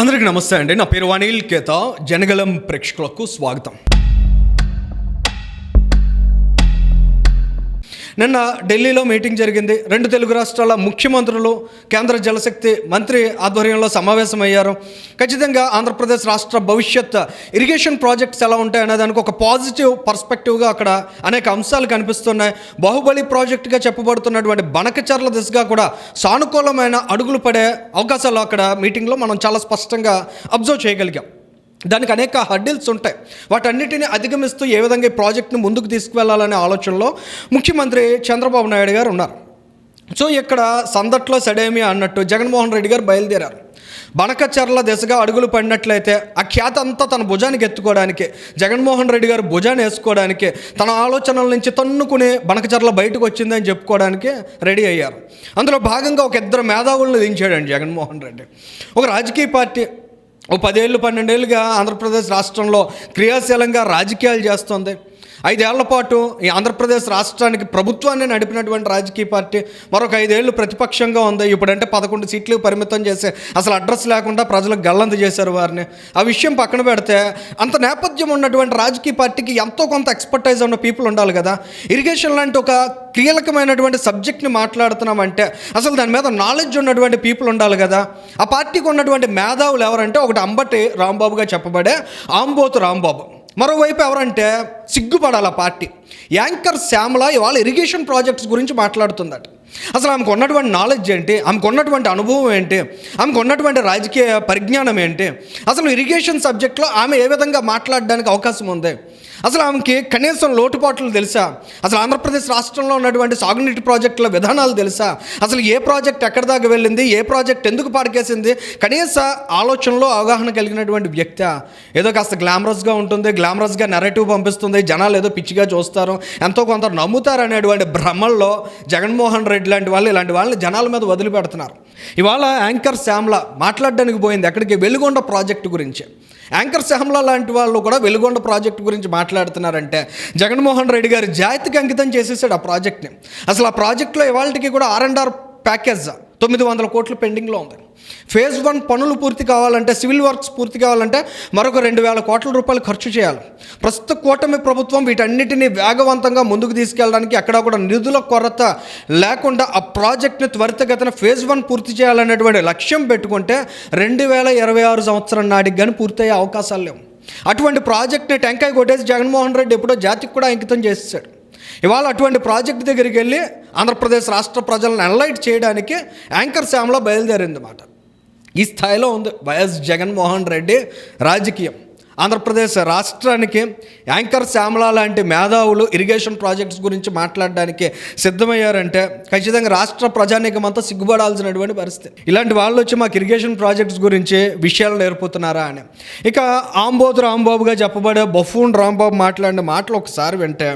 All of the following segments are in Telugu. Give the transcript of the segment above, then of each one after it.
అందరికీ నమస్తే అండి. నా పేరు అనిల్ కేత. జనగలం ప్రేక్షకులకు స్వాగతం. నిన్న ఢిల్లీలో మీటింగ్ జరిగింది. రెండు తెలుగు రాష్ట్రాల ముఖ్యమంత్రులు కేంద్ర జలశక్తి మంత్రి ఆధ్వర్యంలో సమావేశమయ్యారు. ఖచ్చితంగా ఆంధ్రప్రదేశ్ రాష్ట్ర భవిష్యత్ ఇరిగేషన్ ప్రాజెక్ట్స్ ఎలా ఉంటాయనే దానికి ఒక పాజిటివ్ పర్స్పెక్టివ్గా అక్కడ అనేక అంశాలు కనిపిస్తున్నాయి. బాహుబలి ప్రాజెక్టుగా చెప్పబడుతున్నటువంటి బనకచర్ల దిశగా కూడా సానుకూలమైన అడుగులు పడే అవకాశాలు అక్కడ మీటింగ్లో మనం చాలా స్పష్టంగా అబ్జర్వ్ చేయగలిగాం. దానికి అనేక హడ్డిల్స్ ఉంటాయి. వాటన్నిటిని అధిగమిస్తూ ఏ విధంగా ఈ ప్రాజెక్ట్ను ముందుకు తీసుకువెళ్ళాలనే ఆలోచనలో ముఖ్యమంత్రి చంద్రబాబు నాయుడు గారు ఉన్నారు. సో ఇక్కడ సందట్లో సడేమి అన్నట్టు జగన్మోహన్ రెడ్డి గారు బయలుదేరారు. బనకచర్ల దిశగా అడుగులు పడినట్లయితే ఆ ఖ్యాత అంతా తన భుజానికి ఎత్తుకోవడానికి జగన్మోహన్ రెడ్డి గారు భుజాన్ని వేసుకోవడానికి తన ఆలోచనల నుంచి తన్నుకుని బనకచర్ల బయటకు వచ్చిందని చెప్పుకోవడానికి రెడీ అయ్యారు. అందులో భాగంగా ఒక ఇద్దరు మేధావులను దించాడండి జగన్మోహన్ రెడ్డి. ఒక రాజకీయ పార్టీ ఓ పదేళ్ళు పన్నెండేళ్ళుగా ఆంధ్రప్రదేశ్ రాష్ట్రంలో క్రియాశీలంగా రాజకీయాలు చేస్తుంది. ఐదేళ్ళ పాటు ఈ ఆంధ్రప్రదేశ్ రాష్ట్రానికి ప్రభుత్వాన్ని నడిపినటువంటి రాజకీయ పార్టీ మరొక ఐదేళ్ళు ప్రతిపక్షంగా ఉంది. ఇప్పుడంటే పదకొండు సీట్లు పరిమితం చేసి అసలు అడ్రస్ లేకుండా ప్రజలకు గల్లంత చేశారు వారిని. ఆ విషయం పక్కన పెడితే అంత నేపథ్యం ఉన్నటువంటి రాజకీయ పార్టీకి ఎంతో కొంత ఎక్స్పర్టైజ్ ఉన్న పీపుల్ ఉండాలి కదా. ఇరిగేషన్ లాంటి ఒక కీలకమైనటువంటి సబ్జెక్ట్ని మాట్లాడుతున్నామంటే అసలు దాని మీద నాలెడ్జ్ ఉన్నటువంటి పీపుల్ ఉండాలి కదా. ఆ పార్టీకి ఉన్నటువంటి మేధావులు ఎవరంటే ఒకటి అంబటి రాంబాబుగా చెప్పబడే ఆంబోతు రాంబాబు. మరోవైపు ఎవరంటే సిగ్గుపడాలి ఆ పార్టీ. యాంకర్ శ్యామల ఇవాళ ఇరిగేషన్ ప్రాజెక్ట్స్ గురించి మాట్లాడుతుందట. అసలు ఆమెకు ఉన్నటువంటి నాలెడ్జ్ ఏంటి? ఆమెకు ఉన్నటువంటి అనుభవం ఏంటి? ఆమెకు ఉన్నటువంటి రాజకీయ పరిజ్ఞానం ఏంటి? అసలు ఇరిగేషన్ సబ్జెక్ట్లో ఆమె ఏ విధంగా మాట్లాడడానికి అవకాశం ఉంది? అసలు ఆమెకి కనీసం లోటుపాట్లు తెలుసా? అసలు ఆంధ్రప్రదేశ్ రాష్ట్రంలో ఉన్నటువంటి సాగునీటి ప్రాజెక్టుల విధానాలు తెలుసా? అసలు ఏ ప్రాజెక్ట్ ఎక్కడి దాకా వెళ్ళింది? ఏ ప్రాజెక్ట్ ఎందుకు పాడికేసింది కనీస ఆలోచనలో అవగాహన కలిగినటువంటి వ్యక్తి. ఏదో కాస్త గ్లామరస్గా ఉంటుంది గ్లామరస్గా నెరేటివ్ పంపిస్తుంది జనాలు ఏదో పిచ్చిగా చూస్తారు ఎంతో కొంత నమ్ముతారు అనేటువంటి భ్రమల్లో జగన్మోహన్ రెడ్డి లాంటి వాళ్ళు ఇలాంటి వాళ్ళని జనాల మీద వదిలిపెడుతున్నారు. ఇవాళ యాంకర్ శ్యామ్ల మాట్లాడడానికి పోయింది ఎక్కడికి? వెలుగొండ ప్రాజెక్టు గురించి. యాంకర్ శ్యామ్ల లాంటి వాళ్ళు కూడా వెలుగొండ ప్రాజెక్టు గురించి మాట్లాడుతున్నారంటే జగన్మోహన్ రెడ్డి గారి జాతికి అంకితం చేసేసాడు ఆ ప్రాజెక్ట్ని. అసలు ఆ ప్రాజెక్టులో ఇవాళకి కూడా ఆర్ అండ్ ఆర్ ప్యాకేజ్ తొమ్మిది వందల కోట్లు పెండింగ్లో ఉంది. ఫేజ్ వన్ పనులు పూర్తి కావాలంటే సివిల్ వర్క్స్ పూర్తి కావాలంటే మరొక రెండు వేల కోట్ల రూపాయలు ఖర్చు చేయాలి. ప్రస్తుత కూటమి ప్రభుత్వం వీటన్నిటిని వేగవంతంగా ముందుకు తీసుకెళ్ళడానికి ఎక్కడా కూడా నిధుల కొరత లేకుండా ఆ ప్రాజెక్ట్ని త్వరితగతిన ఫేజ్ వన్ పూర్తి చేయాలనేటువంటి లక్ష్యం పెట్టుకుంటే రెండు వేల ఇరవై ఆరు సంవత్సరం నాటికి కానీ పూర్తయ్యే అవకాశాలు లేవు. అటువంటి ప్రాజెక్ట్ని టెంకాయ కొట్టేసి జగన్మోహన్ రెడ్డి ఎప్పుడో జాతికి కూడా అంకితం చేసేసాడు. ఇవాళ అటువంటి ప్రాజెక్ట్ దగ్గరికి వెళ్ళి ఆంధ్రప్రదేశ్ రాష్ట్ర ప్రజలను ఎన్లైట్ చేయడానికి యాంకర్ శ్యామలో బయలుదేరింది అన్నమాట ఈ స్థాయిలో ఉంది వైఎస్ జగన్మోహన్ రెడ్డి రాజకీయం. ఆంధ్రప్రదేశ్ రాష్ట్రానికి యాంకర్ శ్యామల లాంటి మేధావులు ఇరిగేషన్ ప్రాజెక్ట్స్ గురించి మాట్లాడడానికి సిద్ధమయ్యారంటే ఖచ్చితంగా రాష్ట్ర ప్రజానీకమంతా సిగ్గుపడాల్సినటువంటి పరిస్థితి. ఇలాంటి వాళ్ళు వచ్చి మాకు ఇరిగేషన్ ప్రాజెక్ట్స్ గురించి విషయాలు నేర్పుతున్నారా అని. ఇక ఆంబోతు రాంబాబుగా చెప్పబడే బఫూన్ రాంబాబు మాట్లాడిన మాటలు ఒకసారి వింటే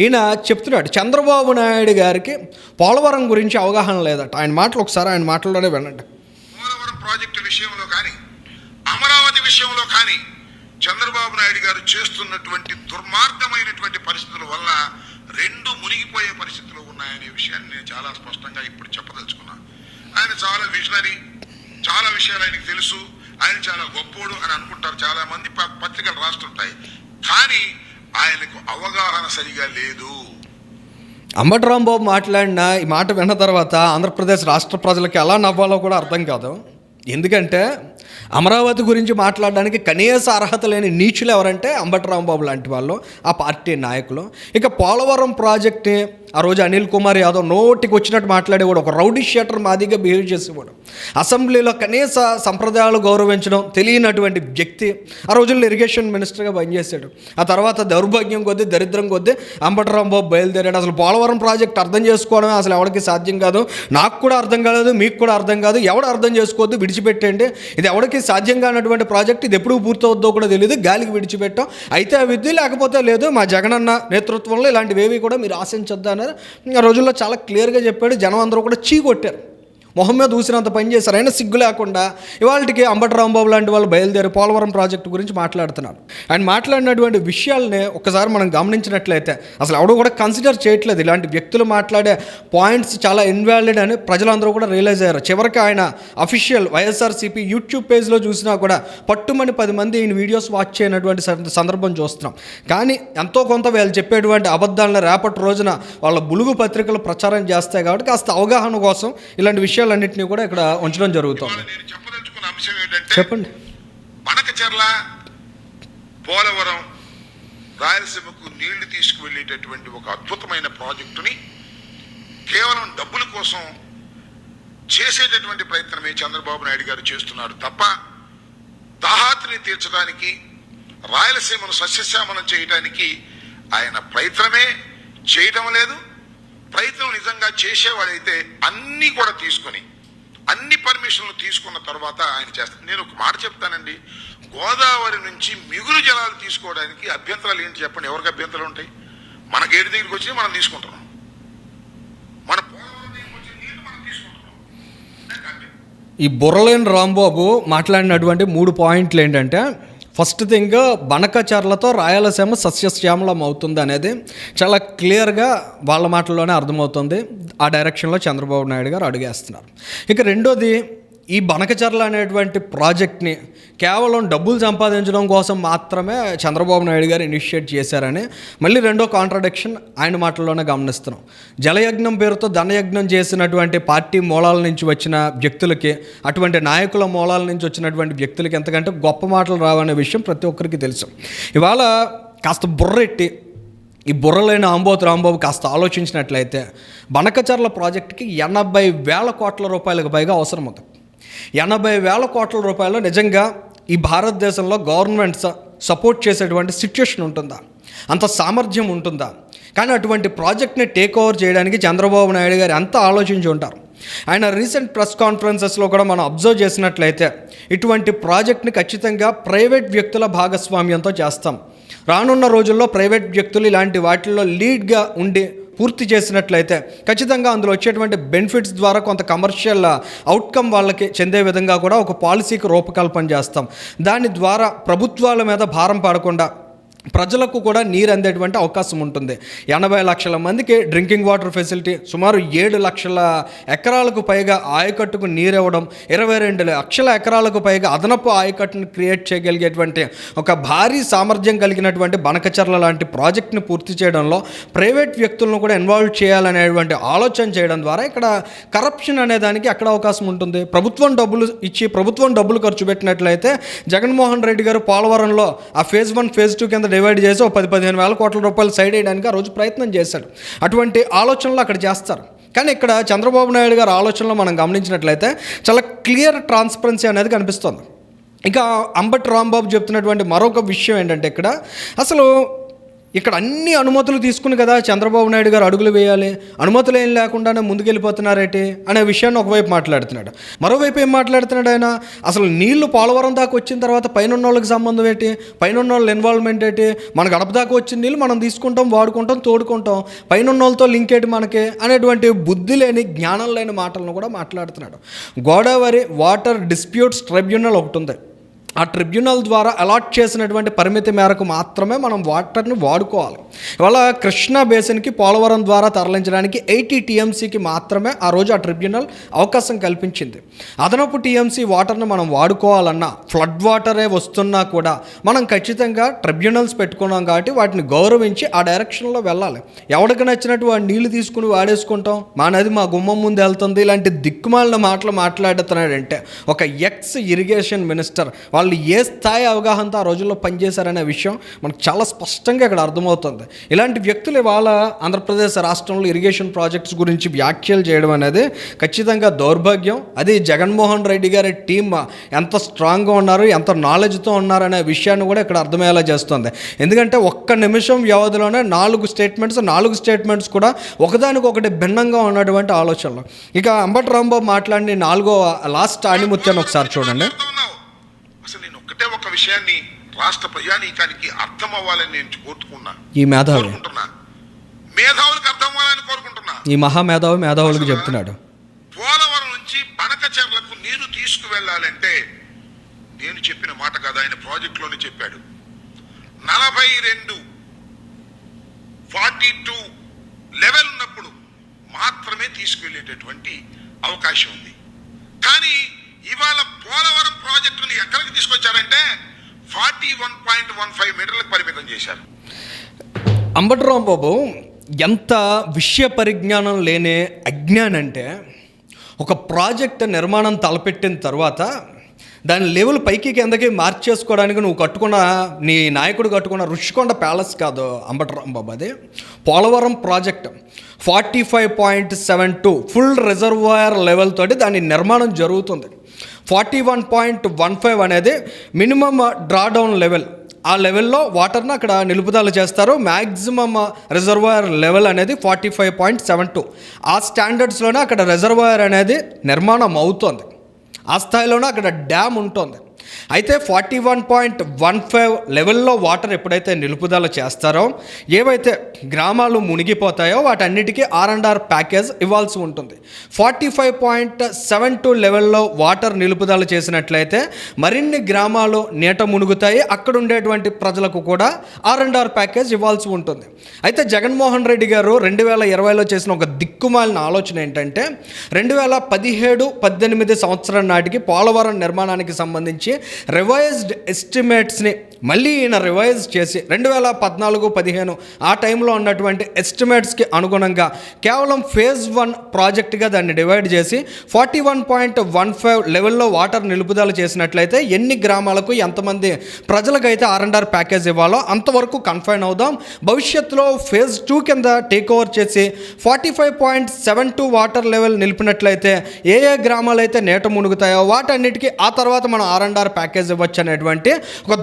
ఈయన చెప్తున్నాడు చంద్రబాబు నాయుడు గారికి పోలవరం గురించి అవగాహన లేదట. ఆయన మాటలు ఒకసారి ఆయన మాటల్లోనే వినండి. పోలవరం ప్రాజెక్టు విషయంలో కానీ అమరావతి విషయంలో కానీ చంద్రబాబు నాయుడు గారు చేస్తున్నటువంటి దుర్మార్గమైనటువంటి పరిస్థితుల వల్ల రెండు మునిగిపోయే పరిస్థితులు ఉన్నాయనే విషయాన్ని నేను చాలా స్పష్టంగా ఇప్పుడు చెప్పదలుచుకున్నాను ఆయన చాలా విజనరీ చాలా విషయాలు ఆయనకు తెలుసు. ఆయన చాలా గొప్పోడు అని అనుకుంటారు చాలా మంది ప- పత్రికలు రాస్తుంటాయి. కానీ ఆయనకు అవగాహన సరిగా లేదు. అంబటి రాంబాబు మాట్లాడిన ఈ మాట విన్న తర్వాత ఆంధ్రప్రదేశ్ రాష్ట్ర ప్రజలకు ఎలా నవ్వాలో కూడా అర్థం కాదు. ఎందుకంటే అమరావతి గురించి మాట్లాడడానికి కనీస అర్హత లేని నీచులు ఎవరంటే అంబటరాంబాబు లాంటి వాళ్ళు ఆ పార్టీ నాయకులు. ఇక పోలవరం ప్రాజెక్ట్ని ఆ రోజు అనిల్ కుమార్ యాదవ్ నోటికి వచ్చినట్టు మాట్లాడేవాడు ఒక రౌడీ షేటర్ మాదిగా బిహేవ్ చేసేవాడు. అసెంబ్లీలో కనీస సంప్రదాయాలు గౌరవించడం తెలియనటువంటి వ్యక్తి ఆ రోజుల్లో ఇరిగేషన్ మినిస్టర్గా పనిచేశాడు. ఆ తర్వాత దౌర్భాగ్యం కొద్దీ దరిద్రం కొద్దీ అంబటరాంబాబు బయలుదేరాడు. అసలు పోలవరం ప్రాజెక్ట్ అర్థం చేసుకోవడమే అసలు ఎవరికి సాధ్యం కాదు. నాకు కూడా అర్థం కాలేదు మీకు కూడా అర్థం కాదు ఎవడు అర్థం చేసుకోవద్దు విడిచిపెట్టండి ఇది ఎవరికి సాధ్యం కానటువంటి ప్రాజెక్ట్ ఇది ఎప్పుడు పూర్తవుద్దో కూడా తెలియదు గాలికి విడిచిపెట్టాం. అయితే అవిద్ది లేకపోతే లేదు. మా జగనన్న నేతృత్వంలో ఇలాంటివేవి కూడా మీరు ఆశించొద్దు అనేది ఆ రోజుల్లో చాలా క్లియర్గా చెప్పాడు. జనం అందరూ కూడా చీ కొట్టారు. మొహం మీద ఊసినంత పని చేశారు. అయినా సిగ్గు లేకుండా ఇవాళకి అంబటి రాంబాబు లాంటి వాళ్ళు బయలుదేరి పోలవరం ప్రాజెక్టు గురించి మాట్లాడుతున్నారు. ఆయన మాట్లాడినటువంటి విషయాల్ని ఒకసారి మనం గమనించినట్లయితే అసలు ఎవడు కూడా కన్సిడర్ చేయట్లేదు. ఇలాంటి వ్యక్తులు మాట్లాడే పాయింట్స్ చాలా ఇన్వాలిడ్ అని ప్రజలందరూ కూడా రియలైజ్ అయ్యారు. చివరికి ఆయన అఫీషియల్ వైఎస్ఆర్సీపీ యూట్యూబ్ పేజ్లో చూసినా కూడా పట్టుమని పది మంది ఈయన వీడియోస్ వాచ్ చేయనటువంటి సందర్భం చూస్తున్నాం. కానీ ఎంతో కొంత వీళ్ళు చెప్పేటువంటి అబద్ధాలను రేపటి రోజున వాళ్ళ బులుగు పత్రికలు ప్రచారం చేస్తాయి కాబట్టి కాస్త అవగాహన కోసం ఇలాంటి విషయాలు విషయాలన్నింటినీ కూడా ఇక్కడ ఉంచడం జరుగుతుంది. నేను చెప్పదలుచుకున్న అంశం ఏంటంటే చెప్పండి. బనకచెర్ల పోలవరం రాయలసీమకు నీళ్ళు తీసుకువెళ్ళేటటువంటి ఒక అద్భుతమైన ప్రాజెక్టుని కేవలం డబ్బుల కోసం చేసేటటువంటి ప్రయత్నమే చంద్రబాబు నాయుడు గారు చేస్తున్నారు తప్ప దాహాతిని తీర్చడానికి రాయలసీమను సస్యశ్యామలం చేయడానికి ఆయన ప్రయత్నమే చేయటం లేదు. ప్రయత్నం నిజంగా చేసేవాడైతే అన్నీ కూడా తీసుకొని అన్ని పర్మిషన్లు తీసుకున్న తర్వాత ఆయన చేస్తాను నేను ఒక మాట చెప్తానండి. గోదావరి నుంచి మిగులు జలాలు తీసుకోవడానికి అభ్యంతరాలు ఏంటి చెప్పండి? ఎవరికి అభ్యంతరాలు ఉంటాయి? మన గేటు దగ్గరికి వచ్చి మనం తీసుకుంటున్నాం. మన ఈ బుర్రలేని రాంబాబు మాట్లాడినటువంటి మూడు పాయింట్లు ఏంటంటే ఫస్ట్ థింగ్ బనకచర్లతో రాయలసీమ సస్యశ్యామలం అవుతుంది అనేది చాలా క్లియర్గా వాళ్ళ మాటల్లోనే అర్థమవుతుంది. ఆ డైరెక్షన్లో చంద్రబాబు నాయుడు గారు అడుగేస్తున్నారు. ఇక రెండోది ఈ బనకచర్ల అనేటువంటి ప్రాజెక్ట్ని కేవలం డబ్బులు సంపాదించడం కోసం మాత్రమే చంద్రబాబు నాయుడు గారు ఇనిషియేట్ చేశారని మళ్ళీ రెండో కాంట్రడిక్షన్ ఆయన మాటల్లోనే గమనిస్తున్నాం. జలయజ్ఞం పేరుతో ధనయజ్ఞం చేసినటువంటి పార్టీ మూలాల నుంచి వచ్చిన వ్యక్తులకి అటువంటి నాయకుల మూలాల నుంచి వచ్చినటువంటి వ్యక్తులకి ఎంతకంటే గొప్ప మాటలు రావనే విషయం ప్రతి ఒక్కరికి తెలుసు. ఇవాళ కాస్త బుర్రెట్టి ఈ బుర్రలైన అంబోతు రాంబాబు కాస్త ఆలోచించినట్లయితే బనకచర్ల ప్రాజెక్టుకి ఎనభై వేల కోట్ల రూపాయలకు పైగా అవసరం అవుతుంది ఎనభై వేల కోట్ల రూపాయలు నిజంగా ఈ భారతదేశంలో గవర్నమెంట్ సపోర్ట్ చేసేటువంటి సిచ్యుయేషన్ ఉంటుందా? అంత సామర్థ్యం ఉంటుందా? కానీ అటువంటి ప్రాజెక్ట్ని టేక్ ఓవర్ చేయడానికి చంద్రబాబు నాయుడు గారు ఎంత ఆలోచించి ఉంటారు? ఆయన రీసెంట్ ప్రెస్ కాన్ఫరెన్సెస్లో కూడా మనం అబ్జర్వ్ చేసినట్లయితే ఇటువంటి ప్రాజెక్ట్ని ఖచ్చితంగా ప్రైవేట్ వ్యక్తుల భాగస్వామ్యంతో చేస్తాం. రానున్న రోజుల్లో ప్రైవేట్ వ్యక్తులు ఇలాంటి వాటిల్లో లీడ్గా ఉండి పూర్తి చేసినట్లయితే ఖచ్చితంగా అందులో వచ్చేటువంటి బెనిఫిట్స్ ద్వారా కొంత కమర్షియల్ అవుట్కమ్ uh, వాళ్ళకి చెందే విధంగా కూడా ఒక పాలసీకి రూపకల్పన చేస్తాం. దాని ద్వారా ప్రభుత్వాల మీద భారం పడకుండా ప్రజలకు కూడా నీరు అందేటువంటి అవకాశం ఉంటుంది. ఎనభై లక్షల మందికి డ్రింకింగ్ వాటర్ ఫెసిలిటీ సుమారు ఏడు లక్షల ఎకరాలకు పైగా ఆయకట్టుకు నీరు ఇవ్వడం ఇరవై రెండు లక్షల ఎకరాలకు పైగా అదనపు ఆయకట్టును క్రియేట్ చేయగలిగేటువంటి ఒక భారీ సామర్థ్యం కలిగినటువంటి బనకచర్ల లాంటి ప్రాజెక్ట్ని పూర్తి చేయడంలో ప్రైవేట్ వ్యక్తులను కూడా ఇన్వాల్వ్ చేయాలనేటువంటి ఆలోచన చేయడం ద్వారా ఇక్కడ కరప్షన్ అనే దానికి అవకాశం ఉంటుంది. ప్రభుత్వం డబ్బులు ఇచ్చి ప్రభుత్వం డబ్బులు ఖర్చు పెట్టినట్లయితే జగన్మోహన్ రెడ్డి గారు పోలవరంలో ఆ ఫేజ్ వన్ ఫేజ్ టూ కింద డివైడ్ చేసి ఒక పది పదిహేను వేల కోట్ల రూపాయలు సైడ్ వేయడానికి ఆ రోజు ప్రయత్నం చేశాడు. అటువంటి ఆలోచనలు అక్కడ చేస్తారు. కానీ ఇక్కడ చంద్రబాబు నాయుడు గారి ఆలోచనలో మనం గమనించినట్లయితే చాలా క్లియర్ ట్రాన్స్పరెన్సీ అనేది కనిపిస్తుంది. ఇక అంబటి రాంబాబు చెప్తున్నటువంటి మరొక విషయం ఏంటంటే ఇక్కడ అసలు ఇక్కడ అన్ని అనుమతులు తీసుకుని కదా చంద్రబాబు నాయుడు గారు అడుగులు వేయాలి. అనుమతులు ఏం లేకుండానే ముందుకెళ్ళిపోతున్నారేటి అనే విషయాన్ని ఒకవైపు మాట్లాడుతున్నాడు. మరోవైపు ఏం మాట్లాడుతున్నాడు ఆయన? అసలు నీళ్ళు పోలవరం దాకా వచ్చిన తర్వాత పైన వాళ్ళకి సంబంధం ఏంటి? పైన వాళ్ళ ఇన్వాల్వ్మెంట్ ఏంటి? మన గడప దాకా వచ్చిన నీళ్ళు మనం తీసుకుంటాం వాడుకుంటాం తోడుకుంటాం. పైన వాళ్ళతో లింక్ ఏంటి మనకి? అనేటువంటి బుద్ధి లేని జ్ఞానం లేని మాటలను కూడా మాట్లాడుతున్నాడు. గోదావరి వాటర్ డిస్ప్యూట్స్ ట్రైబ్యునల్ ఒకటి ఉంది. ఆ ట్రిబ్యునల్ ద్వారా అలాట్ చేసినటువంటి పరిమితి మేరకు మాత్రమే మనం వాటర్ని వాడుకోవాలి. ఇవాళ కృష్ణా బేసిన్కి పోలవరం ద్వారా తరలించడానికి ఎయిటీ టీఎంసీకి మాత్రమే ఆ రోజు ఆ ట్రిబ్యునల్ అవకాశం కల్పించింది. అదనపు టీఎంసీ వాటర్ని మనం వాడుకోవాలన్నా ఫ్లడ్ వాటరే వస్తున్నా కూడా మనం ఖచ్చితంగా ట్రిబ్యునల్స్ పెట్టుకున్నాం కాబట్టి వాటిని గౌరవించి ఆ డైరెక్షన్లో వెళ్ళాలి. ఎవరికి నచ్చినట్టు వాడు నీళ్ళు తీసుకుని వాడేసుకుంటాం? మా నది మా గుమ్మం ముందు వెళ్తుంది. ఇలాంటి దిక్కుమాలిన మాటలు మాట్లాడుతున్నాడంటే ఒక ఎక్స్ ఇరిగేషన్ మినిస్టర్ వాళ్ళు ఏ స్థాయి అవగాహనతో ఆ రోజుల్లో పనిచేశారనే విషయం మనకు చాలా స్పష్టంగా ఇక్కడ అర్థమవుతుంది. ఇలాంటి వ్యక్తులు ఇవాళ ఆంధ్రప్రదేశ్ రాష్ట్రంలో ఇరిగేషన్ ప్రాజెక్ట్స్ గురించి వ్యాఖ్యలు చేయడం అనేది ఖచ్చితంగా దౌర్భాగ్యం. అది జగన్మోహన్ రెడ్డి గారి టీం ఎంత స్ట్రాంగ్గా ఉన్నారు ఎంత నాలెడ్జ్తో ఉన్నారనే విషయాన్ని కూడా ఇక్కడ అర్థమయ్యేలా చేస్తుంది. ఎందుకంటే ఒక్క నిమిషం వ్యవధిలోనే నాలుగు స్టేట్మెంట్స్ నాలుగు స్టేట్మెంట్స్ కూడా ఒకదానికొకటి భిన్నంగా ఉన్నటువంటి ఆలోచనలు. ఇక అంబటి రాంబాబు మాట్లాడిన నాలుగో లాస్ట్ ఆణిముత్యాన్ని ఒకసారి చూడండి మాట్లాడుతూ ఉన్నావు. అసలు నేను ఒక్కటే ఒక విషయాన్ని రాష్ట్ర ప్రజానీకానికి అర్థం అవ్వాలని నేను కోరుకున్నా ఈ మేధావి. కోరుకుంటున్నా. మేధావులకు అర్థం అవ్వాలని కోరుకుంటున్నా. ఈ మహామేధావి మేధావులకు చెప్తున్నాడు. పోలవరం నుంచి తీసుకువెళ్ళాలంటే నేను చెప్పిన మాట కాదు ఆయన ప్రాజెక్టులోనే చెప్పాడు. నలభై రెండు ఫార్టీ టూ లెవెల్ ఉన్నప్పుడు మాత్రమే తీసుకువెళ్ళేటటువంటి అవకాశం ఉంది. కానీ ఇవాళ ప్రాజెక్టుని ఎక్కడికి తీసుకొచ్చారంటే forty one point one five మీటర్లకు పరిమితం చేశారు. అంబటరాం బాబు ఎంత విషయ పరిజ్ఞానం లేని అజ్ఞానంటే అంటే ఒక ప్రాజెక్ట్ నిర్మాణం తలపెట్టిన తర్వాత దాని లెవెల్ పైకి కిందకి మార్చేసుకోవడానికి నువ్వు కట్టుకున్న నీ నాయకుడు కట్టుకున్న రుషికొండ ప్యాలెస్ కాదు అంబటరాం బాబు అది. Polavaram project forty five point seven two full reservoir level తోటి దాని నిర్మాణం జరుగుతుంది. Forty one point one five అనేది మినిమమ్ డ్రాడౌన్ లెవెల్. ఆ లెవెల్లో వాటర్ని అక్కడ నిలుపుదల చేస్తారు. మ్యాక్సిమమ్ రిజర్వాయర్ లెవెల్ అనేది forty five point seven two. ఆ స్టాండర్డ్స్లోనే అక్కడ రిజర్వాయర్ అనేది నిర్మాణం అవుతోంది. ఆ స్థాయిలోనే అక్కడ డ్యామ్ ఉంటుంది. అయితే forty one point one five లెవెల్లో వాటర్ ఎప్పుడైతే నిలుపుదల చేస్తారో ఏవైతే గ్రామాలు మునిగిపోతాయో వాటన్నిటికీ ఆర్ అండ్ ఆర్ ప్యాకేజ్ ఇవ్వాల్సి ఉంటుంది. Forty five point seven two లెవెల్లో వాటర్ నిలుపుదల చేసినట్లయితే మరిన్ని గ్రామాలు నీట మునుగుతాయి. అక్కడ ఉండేటువంటి ప్రజలకు కూడా ఆర్ అండ్ ఆర్ ప్యాకేజ్ ఇవ్వాల్సి ఉంటుంది. అయితే జగన్మోహన్ రెడ్డి గారు రెండు వేల ఇరవైలో చేసిన ఒక దిక్కుమాలిన ఆలోచన ఏంటంటే రెండు వేల పదిహేడు పద్దెనిమిది సంవత్సరం నాటికి పోలవరం నిర్మాణానికి సంబంధించి revised estimates మళ్ళీ ఈయన రివైజ్ చేసి రెండు వేల పద్నాలుగు పదిహేను ఆ టైంలో ఉన్నటువంటి ఎస్టిమేట్స్కి అనుగుణంగా కేవలం ఫేజ్ వన్ ప్రాజెక్ట్గా దాన్ని డివైడ్ చేసి forty one point one five లెవెల్లో వాటర్ నిలుపుదల చేసినట్లయితే ఎన్ని గ్రామాలకు ఎంతమంది ప్రజలకైతే ఆర్ అండ్ ఆర్ ప్యాకేజ్ ఇవ్వాలో అంతవరకు కన్ఫైన్ అవుదాం. భవిష్యత్తులో ఫేజ్ టూ కింద టేక్ ఓవర్ చేసి forty five point seven two water level నిలిపినట్లయితే ఏ ఏ గ్రామాలు అయితే నేట మునుగుతాయో వాటన్నిటికీ ఆ తర్వాత మనం ఆర్ అండ్ ఆర్ ప్యాకేజ్ ఇవ్వచ్చు అనేటువంటి ఒక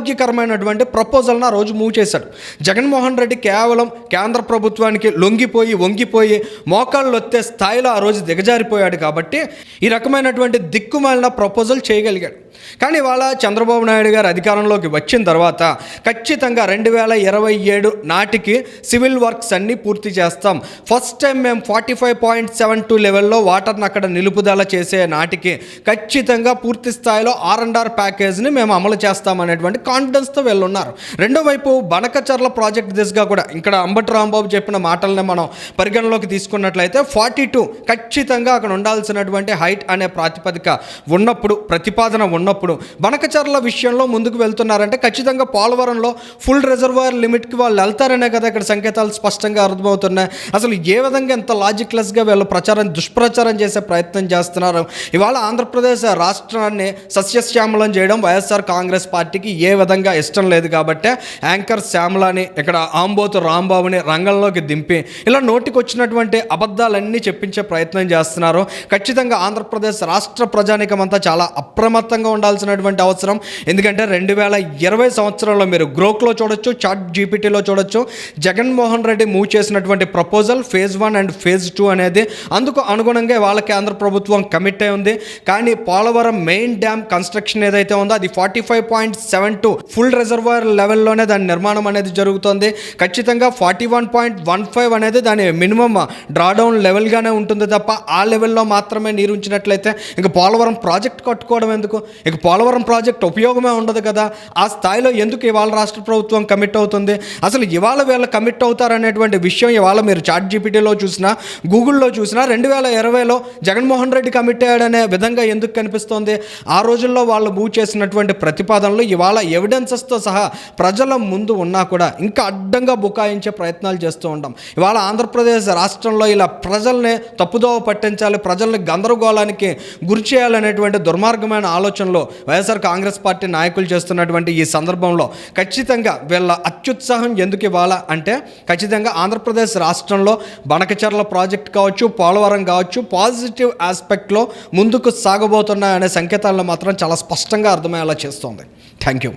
దౌర్భాగ్యకరమైనటువంటి ప్రపోజల్ని ఆ రోజు మూవ్ చేశాడు. జగన్మోహన్ రెడ్డి కేవలం కేంద్ర ప్రభుత్వానికి లొంగిపోయి వంగిపోయి మోకాళ్ళు వచ్చే స్థాయిలో ఆ రోజు దిగజారిపోయాడు కాబట్టి ఈ రకమైనటువంటి దిక్కుమాలిన ప్రపోజల్ చేయగలిగాడు. కానీ ఇవాళ చంద్రబాబు నాయుడు గారు అధికారంలోకి వచ్చిన తర్వాత ఖచ్చితంగా రెండు వేల ఇరవై ఏడు నాటికి సివిల్ వర్క్స్ అన్నీ పూర్తి చేస్తాం. ఫస్ట్ టైం మేము forty five point seven two లెవెల్లో వాటర్ని అక్కడ నిలుపుదల చేసే నాటికి ఖచ్చితంగా పూర్తి స్థాయిలో ఆర్ అండ్ ఆర్ ప్యాకేజ్ని మేము అమలు చేస్తామనేటువంటి కాన్ఫిడెన్స్తో వెళ్ళున్నారు. రెండో వైపు బనకచర్ల ప్రాజెక్ట్ దిశగా కూడా ఇక్కడ అంబటి రాంబాబు చెప్పిన మాటలనే మనం పరిగణలోకి తీసుకున్నట్లయితే ఫార్టీ టూ ఖచ్చితంగా అక్కడ ఉండాల్సినటువంటి హైట్ అనే ప్రాతిపదిక ఉన్నప్పుడు ప్రతిపాదన ఉన్న ఉన్నప్పుడు బనకచర్ల విషయంలో ముందుకు వెళ్తున్నారంటే ఖచ్చితంగా పోలవరంలో ఫుల్ రిజర్వాయర్ లిమిట్కి వాళ్ళు వెళ్తారనే కదా ఇక్కడ సంకేతాలు స్పష్టంగా అర్థమవుతున్నాయి. అసలు ఏ విధంగా ఎంత లాజిక్లెస్గా వీళ్ళు ప్రచారం దుష్ప్రచారం చేసే ప్రయత్నం చేస్తున్నారు? ఇవాళ ఆంధ్రప్రదేశ్ రాష్ట్రాన్ని సస్యశ్యామలం చేయడం వైఎస్ఆర్ కాంగ్రెస్ పార్టీకి ఏ విధంగా ఇష్టం లేదు కాబట్టి యాంకర్ శ్యామలాని ఇక్కడ ఆంబోతు రాంబాబుని రంగంలోకి దింపి ఇలా నోటికొచ్చినటువంటి అబద్ధాలన్నీ చెప్పించే ప్రయత్నం చేస్తున్నారు. ఖచ్చితంగా ఆంధ్రప్రదేశ్ రాష్ట్ర ప్రజానికం అంతా చాలా అప్రమత్తంగా ఉండాల్సినటువంటి అవసరం. ఎందుకంటే రెండు వేల ఇరవై సంవత్సరంలో మీరు గ్రోక్లో చూడొచ్చు చాట్ జీపీటీలో చూడొచ్చు. జగన్మోహన్ రెడ్డి మూవ్ చేసినటువంటి proposal phase one and phase two అనేది అందుకు అనుగుణంగా వాళ్ళ కేంద్ర ప్రభుత్వం కమిట్ అయి ఉంది. కానీ పోలవరం మెయిన్ డ్యామ్ కన్స్ట్రక్షన్ ఏదైతే ఉందో అది forty five point seven two full reservoir లెవెల్లోనే దాని నిర్మాణం అనేది జరుగుతుంది. ఖచ్చితంగా forty one point one five అనేది దాని మినిమం డ్రాడౌన్ లెవెల్గానే ఉంటుంది తప్ప ఆ లెవెల్లో మాత్రమే నీరు ఉంచినట్లయితే ఇంకా పోలవరం ప్రాజెక్ట్ కట్టుకోవడం ఎందుకు? ఇక పోలవరం ప్రాజెక్ట్ ఉపయోగమే ఉండదు కదా. ఆ స్థాయిలో ఎందుకు ఇవాళ రాష్ట్ర ప్రభుత్వం కమిట్ అవుతుంది? అసలు ఇవాళ వీళ్ళు కమిట్ అవుతారనేటువంటి విషయం ఇవాళ మీరు చాట్ జీపీటీలో చూసినా గూగుల్లో చూసినా రెండు వేల ఇరవైలో జగన్మోహన్ రెడ్డి కమిట్ అయ్యాడనే విధంగా ఎందుకు కనిపిస్తోంది? ఆ రోజుల్లో వాళ్ళు మూవ్ చేసినటువంటి ప్రతిపాదనలు ఇవాళ ఎవిడెన్సెస్తో సహా ప్రజల ముందు ఉన్నా కూడా ఇంకా అడ్డంగా బుకాయించే ప్రయత్నాలు చేస్తూ ఉంటాం ఇవాళ ఆంధ్రప్రదేశ్ రాష్ట్రంలో ఇలా ప్రజల్ని తప్పుదోవ పట్టించాలి ప్రజల్ని గందరగోళానికి గురి చేయాలనేటువంటి దుర్మార్గమైన ఆలోచన రాష్ట్రంలో వైఎస్ఆర్ కాంగ్రెస్ పార్టీ నాయకులు చేస్తున్నటువంటి ఈ సందర్భంలో ఖచ్చితంగా వీళ్ళ అత్యుత్సాహం ఎందుకు ఇవ్వాలా అంటే ఖచ్చితంగా ఆంధ్రప్రదేశ్ రాష్ట్రంలో బనకచర్ల ప్రాజెక్ట్ కావచ్చు పోలవరం కావచ్చు పాజిటివ్ ఆస్పెక్ట్లో ముందుకు సాగబోతున్నాయనే సంకేతాలను మాత్రం చాలా స్పష్టంగా అర్థమయ్యేలా చేస్తోంది. Thank you.